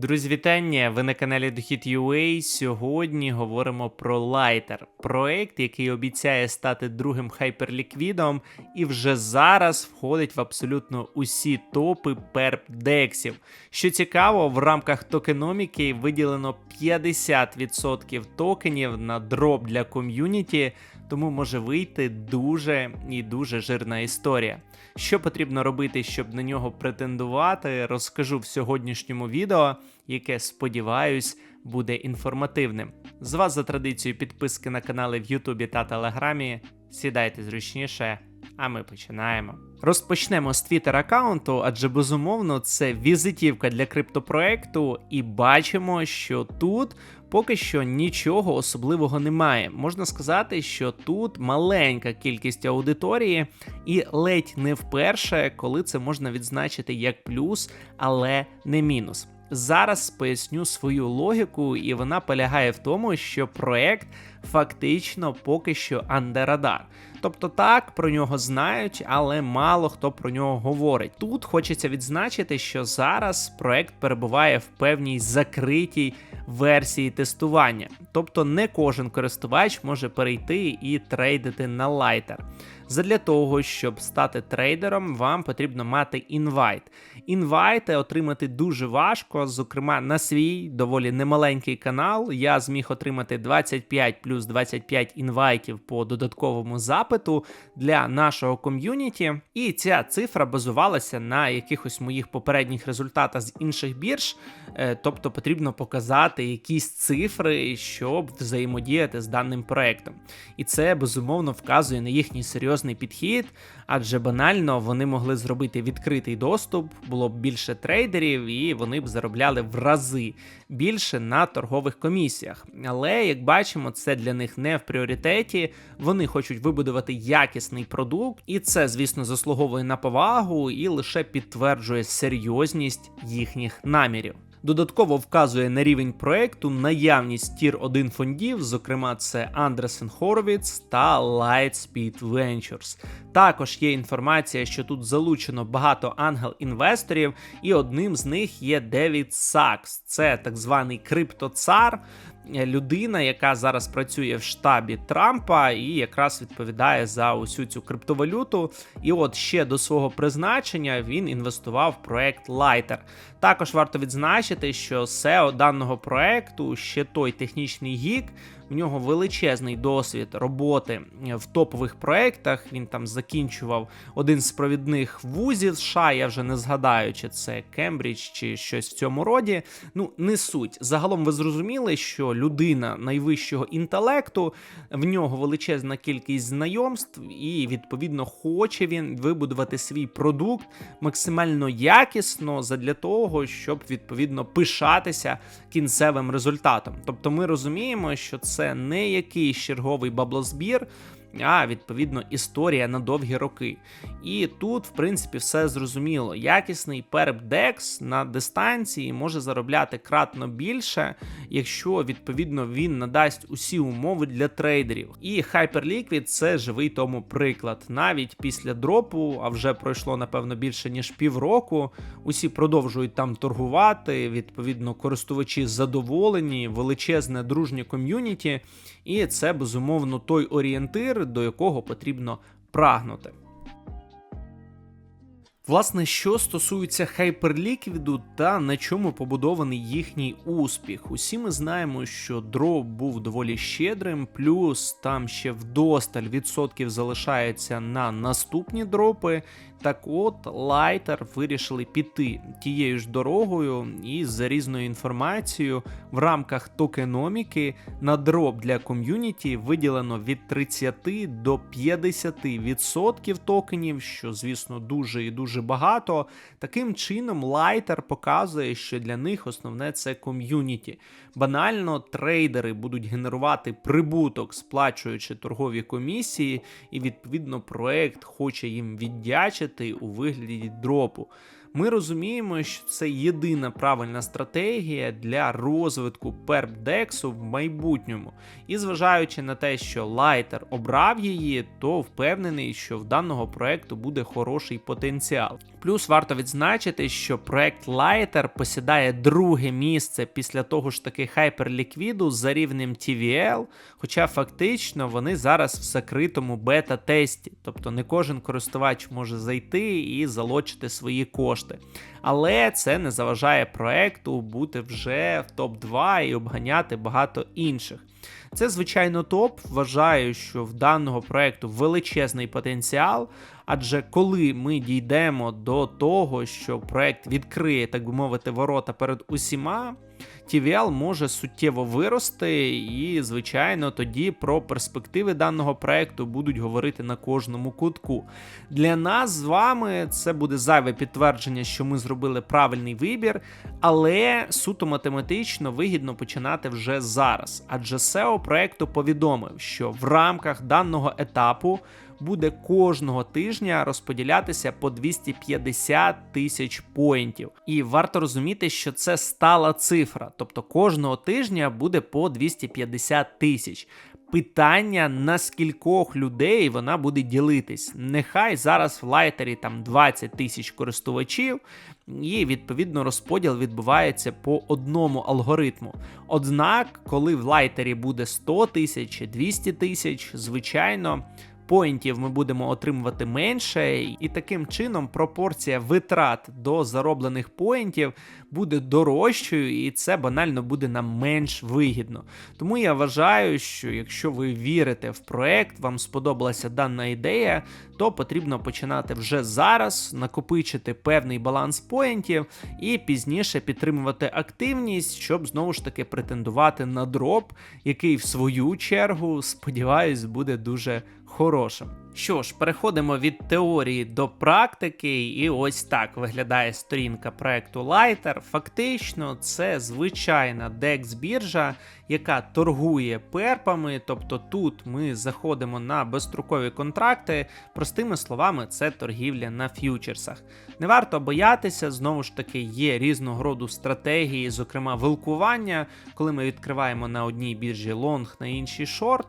Друзі, вітання! Ви на каналі Дохід.ua. Сьогодні говоримо про Lighter, проект, який обіцяє стати другим хайперліквідом, і вже зараз входить в абсолютно усі топи перп-дексів. Що цікаво, в рамках токеноміки виділено 50% токенів на дроп для ком'юніті, тому може вийти дуже і дуже жирна історія. Що потрібно робити, щоб на нього претендувати, розкажу в сьогоднішньому відео, яке сподіваюсь буде інформативним. З вас за традицією підписки на канали в Ютубі та Телеграмі. Сідайте зручніше, а ми починаємо. Розпочнемо з твіттер аккаунту, адже безумовно це візитівка для криптопроекту, і бачимо, що тут поки що нічого особливого немає. Можна сказати, що тут маленька кількість аудиторії, і ледь не вперше, коли це можна відзначити як плюс, але не мінус. Зараз поясню свою логіку, і вона полягає в тому, що проект фактично поки що андерадар. Тобто так про нього знають, але мало хто про нього говорить. Тут хочеться відзначити, що зараз проект перебуває в певній закритій версії тестування. Тобто не кожен користувач може перейти і трейдити на лайтер. Задля того, щоб стати трейдером, вам потрібно мати інвайт. Інвайти отримати дуже важко, зокрема на свій доволі немаленький канал. Я зміг отримати 25 плюс 25 інвайтів по додатковому запиту для нашого ком'юніті. І ця цифра базувалася на якихось моїх попередніх результатах з інших бірж. Е, тобто потрібно показати якісь цифри, щоб взаємодіяти з даним проектом. І це безумовно вказує на їхній серйозний підхід, адже банально вони могли зробити відкритий доступ, було б більше трейдерів, і вони б заробляли в рази більше на торгових комісіях. Але як бачимо, це для них не в пріоритеті. Вони хочуть вибудувати якісний продукт, і це, звісно, заслуговує на повагу і лише підтверджує серйозність їхніх намірів. Додатково вказує на рівень проекту наявність тір 1 фондів, зокрема, це Andresen Horowitz та Lightspeed Ventures. Також є інформація, що тут залучено багато ангел-інвесторів, і одним з них є Девід Сакс, це так званий криптоцар. Людина, яка зараз працює в штабі Трампа і якраз відповідає за усю цю криптовалюту. І от ще до свого призначення він інвестував в проект Lighter. Також варто відзначити, що SEO даного проекту ще той технічний гік. У нього величезний досвід роботи в топових проектах. Він там закінчував один з провідних вузів США. Я вже не згадаю, чи це Кембридж чи щось в цьому роді. Ну, не суть. Загалом ви зрозуміли, що людина найвищого інтелекту, в нього величезна кількість знайомств, і відповідно хоче він вибудувати свій продукт максимально якісно задля того, щоб відповідно пишатися кінцевим результатом. Тобто, ми розуміємо, що це це не якийсь черговий баблозбір, а відповідно історія на довгі роки. І тут, в принципі, все зрозуміло. Якісний перп-декс на дистанції може заробляти кратно більше, якщо відповідно він надасть усі умови для трейдерів. І Hyperliquid – це живий тому приклад. Навіть після дропу, а вже пройшло напевно більше ніж півроку. Усі продовжують там торгувати. Відповідно, користувачі задоволені, величезне дружнє ком'юніті, і це безумовно той орієнтир, до якого потрібно прагнути. Власне, що стосується Hyperliquid та на чому побудований їхній успіх, усі ми знаємо, що дроп був доволі щедрим, плюс там ще вдосталь відсотків залишається на наступні дропи. Так от, Лайтер вирішили піти тією ж дорогою і за різною інформацією в рамках токеноміки на дроп для ком'юніті виділено від 30 до 50% токенів, що, звісно, дуже і дуже багато. Таким чином, Лайтер показує, що для них основне це ком'юніті. Банально трейдери будуть генерувати прибуток, сплачуючи торгові комісії, і відповідно проект хоче їм віддячити у вигляді дропу. Ми розуміємо, що це єдина правильна стратегія для розвитку перпдексу в майбутньому. І зважаючи на те, що Лайтер обрав її, то впевнений, що в даного проекту буде хороший потенціал. Плюс варто відзначити, що проект Lighter посідає друге місце після того ж таки Hyperliquid за рівнем TVL, хоча фактично вони зараз в закритому бета-тесті, тобто не кожен користувач може зайти і залочити свої кошти. Але це не заважає проекту бути вже в топ-2 і обганяти багато інших. Це, звичайно, топ. Вважаю, що в даного проекту величезний потенціал. Адже коли ми дійдемо до того, що проект відкриє, так би мовити, ворота перед усіма, TVL може суттєво вирости, і, звичайно, тоді про перспективи даного проекту будуть говорити на кожному кутку. Для нас з вами це буде зайве підтвердження, що ми зробили правильний вибір, але суто математично вигідно починати вже зараз. Адже SEO проекту повідомив, що в рамках даного етапу буде кожного тижня розподілятися по 250 тисяч поінтів. І варто розуміти, що це стала цифра, тобто кожного тижня буде по 250 тисяч. Питання на скількох людей вона буде ділитись. Нехай зараз в лайтері там 20 тисяч користувачів, і відповідно розподіл відбувається по одному алгоритму. Однак, коли в лайтері буде 100 тисяч чи 200 тисяч, звичайно поінтів ми будемо отримувати менше, і таким чином пропорція витрат до зароблених поінтів буде дорожчою, і це банально буде нам менш вигідно. Тому я вважаю, що якщо ви вірите в проект, вам сподобалася дана ідея, то потрібно починати вже зараз, накопичити певний баланс поінтів і пізніше підтримувати активність, щоб знову ж таки претендувати на дроп, який в свою чергу, сподіваюсь, буде дуже хорошим. Що ж, переходимо від теорії до практики, і ось так виглядає сторінка проекту Lighter. Фактично, це звичайна dex біржа яка торгує перпами. Тобто тут ми заходимо на безстрокові контракти. Простими словами, це торгівля на ф'ючерсах. Не варто боятися, знову ж таки, є різного роду стратегії, зокрема вилкування, коли ми відкриваємо на одній біржі лонг, на іншій шорт,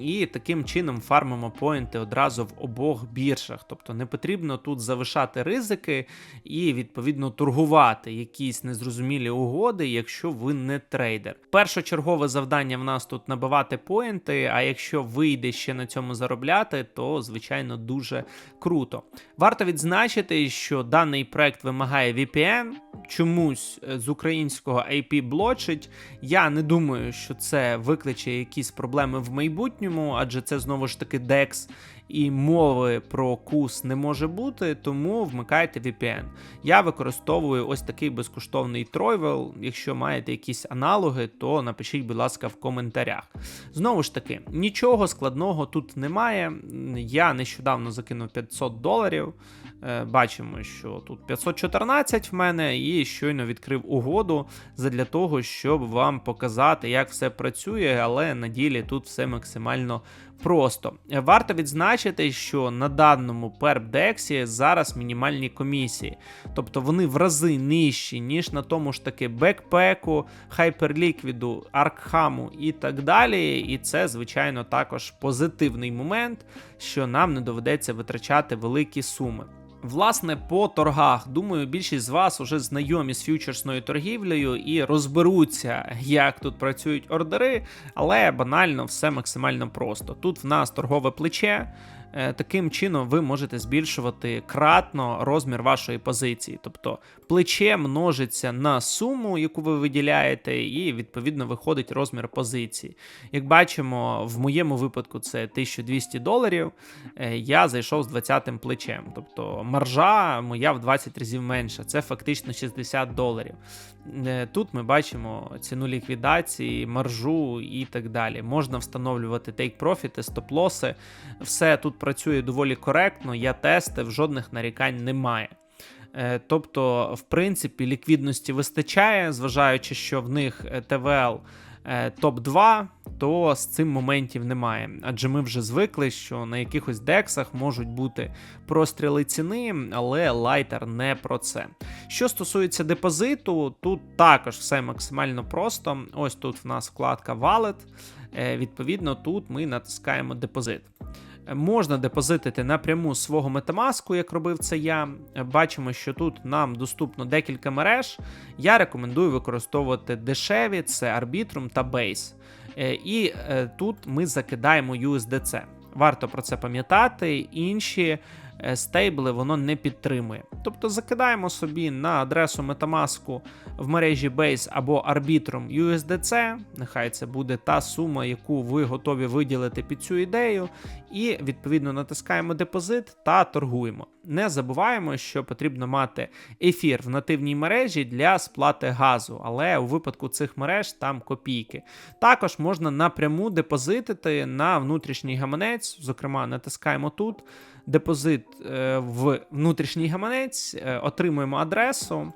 і таким чином фармимо поінти одразу в обох біржах. Тобто не потрібно тут завишати ризики і відповідно торгувати якісь незрозумілі угоди, якщо ви не трейдер. Першочергове завдання в нас тут набивати поінти. А якщо вийде ще на цьому заробляти, то звичайно дуже круто. Варто відзначити, що даний проект вимагає VPN, чомусь е, з українського IP блочить. Я не думаю, що це викличе якісь проблеми в майбутньому, адже це знову ж таки DEX і мови про кус не може бути, тому вмикайте VPN. Я використовую ось такий безкоштовний тройвел. Якщо маєте якісь аналоги, то напишіть, будь ласка, в коментарях. Знову ж таки, нічого складного тут немає. Я нещодавно закинув 500 доларів. Е, бачимо, що тут 514 в мене, і щойно відкрив угоду для того, щоб вам показати, як все працює, але на ділі тут все максимально просто. Варто відзначити, що на даному перпдексі зараз мінімальні комісії, тобто вони в рази нижчі, ніж на тому ж таки бекпеку, хайперліквіду, аркхаму і так далі. І це, звичайно, також позитивний момент, що нам не доведеться витрачати великі суми. Власне, по торгах, думаю, більшість з вас вже знайомі з фьючерсною торгівлею і розберуться, як тут працюють ордери, але банально все максимально просто. Тут в нас торгове плече. Е, таким чином ви можете збільшувати кратно розмір вашої позиції. Тобто плече множиться на суму, яку ви виділяєте, і відповідно виходить розмір позиції. Як бачимо, в моєму випадку це 1200 доларів. Е, я зайшов з 20-м плечем. Тобто маржа моя в 20 разів менша, це фактично 60 доларів. Е, тут ми бачимо ціну ліквідації, маржу і так далі. Можна встановлювати тейк-профіти, стоп-лоси. Все тут працює доволі коректно, я тестив, жодних нарікань немає. Е, тобто, в принципі, ліквідності вистачає, зважаючи, що в них е, ТВЛ е, топ-2, то з цим моментів немає. Адже ми вже звикли, що на якихось дексах можуть бути простріли ціни, але лайтер не про це. Що стосується депозиту, тут також все максимально просто. Ось тут в нас вкладка Wallet. Відповідно, тут ми натискаємо депозит. Можна депозитити напряму свого Metamask, як робив це я. Бачимо, що тут нам доступно декілька мереж. Я рекомендую використовувати дешеві: це Arbitrum та Base. Е, І е, тут ми закидаємо USDC. Варто про це пам'ятати. Інші стейбли воно не підтримує. Тобто закидаємо собі на адресу Metamask в мережі Base або Arbitrum USDC. Нехай це буде та сума, яку ви готові виділити під цю ідею. І відповідно натискаємо депозит та торгуємо. Не забуваємо, що потрібно мати ефір в нативній мережі для сплати газу, але у випадку цих мереж там копійки. Також можна напряму депозитити на внутрішній гаманець, зокрема, натискаємо тут. Депозит е, в внутрішній гаманець, е, отримуємо адресу.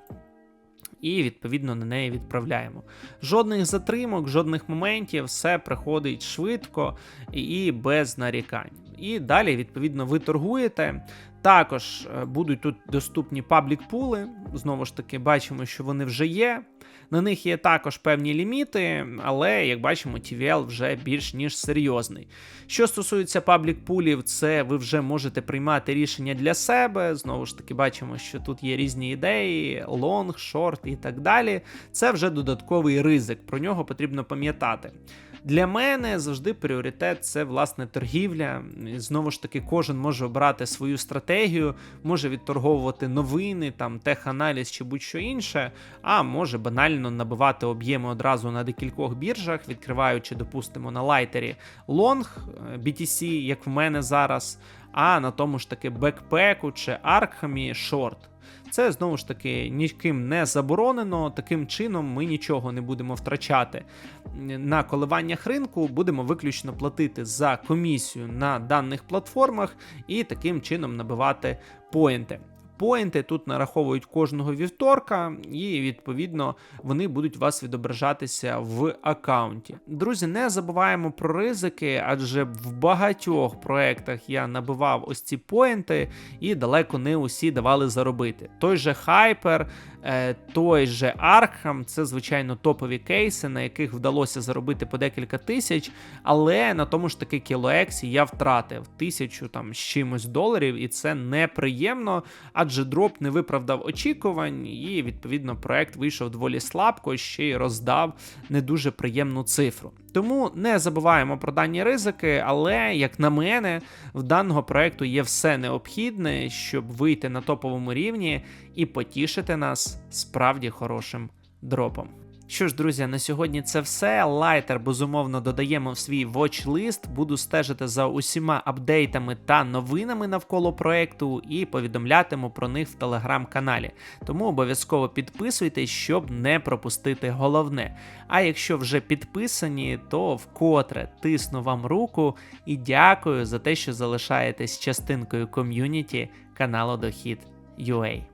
І відповідно на неї відправляємо. Жодних затримок, жодних моментів, все приходить швидко і без нарікань. І далі, відповідно, ви торгуєте. Також е, будуть тут доступні паблік пули. Знову ж таки, бачимо, що вони вже є. На них є також певні ліміти, але як бачимо, TVL вже більш ніж серйозний. Що стосується паблік пулів, це ви вже можете приймати рішення для себе. Знову ж таки, бачимо, що тут є різні ідеї, лонг, шорт і так далі. Це вже додатковий ризик, про нього потрібно пам'ятати. Для мене завжди пріоритет це власне торгівля. Знову ж таки, кожен може обрати свою стратегію, може відторговувати новини, там теханаліз чи будь-що інше, а може банально набивати об'єми одразу на декількох біржах, відкриваючи, допустимо, на лайтері лонг е, BTC, як в мене зараз, а на тому ж таки бекпеку чи аркхамі шорт. Це знову ж таки ніким не заборонено. Таким чином ми нічого не будемо втрачати на коливаннях ринку. Будемо виключно платити за комісію на даних платформах і таким чином набивати поінти. Поінти тут нараховують кожного вівторка, і відповідно вони будуть у вас відображатися в аккаунті. Друзі, не забуваємо про ризики, адже в багатьох проектах я набивав ось ці поінти, і далеко не усі давали заробити. Той же Hyper, той же Arkham, це звичайно топові кейси, на яких вдалося заробити по декілька тисяч, але на тому ж таки KiloX я втратив тисячу там з чимось доларів, і це неприємно адже дроп не виправдав очікувань, і відповідно проект вийшов доволі слабко, ще й роздав не дуже приємну цифру. Тому не забуваємо про дані ризики, але, як на мене, в даного проекту є все необхідне, щоб вийти на топовому рівні і потішити нас справді хорошим дропом. Що ж, друзі, на сьогодні це все. Лайтер безумовно додаємо в свій watch-лист. Буду стежити за усіма апдейтами та новинами навколо проекту і повідомлятиму про них в телеграм-каналі. Тому обов'язково підписуйтесь, щоб не пропустити головне. А якщо вже підписані, то вкотре тисну вам руку і дякую за те, що залишаєтесь частинкою ком'юніті каналу Дохід UA.